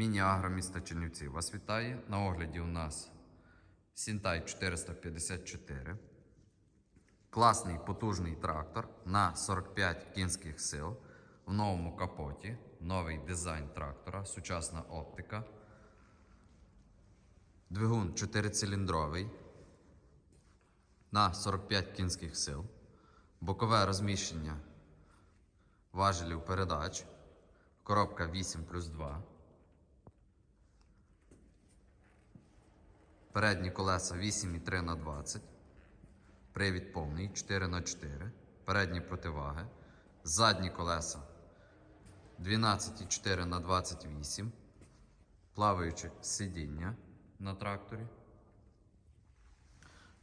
Міні-агро міста Чернівці вас вітає. На огляді у нас Сінтай 454. Класний потужний трактор на 45 кінських сил в новому капоті, новий дизайн трактора, сучасна оптика. Двигун 4-циліндровий на 45 кінських сил. Бокове розміщення важелів передач. Коробка 8 плюс 2. Передні колеса 8,3 на 20. Привід повний 4 на 4. Передні противаги. Задні колеса 12,4 на 28. Плаваюче сидіння на тракторі.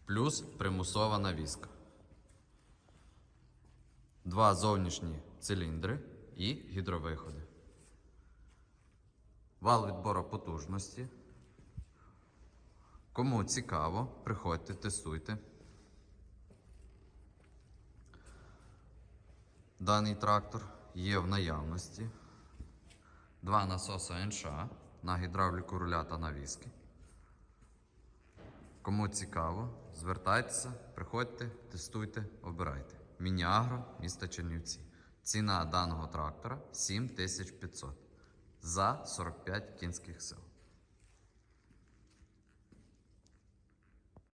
Плюс примусова навіска. Два зовнішні циліндри і гідровиходи. Вал відбору потужності. Кому цікаво, приходьте, тестуйте. Даний трактор є в наявності. Два насоса НШ на гідравліку руля та навіски. Кому цікаво, звертайтеся, приходьте, тестуйте, обирайте. Міні-агро, місто Чернівці. Ціна даного трактора 7500 за 45 кінських сил.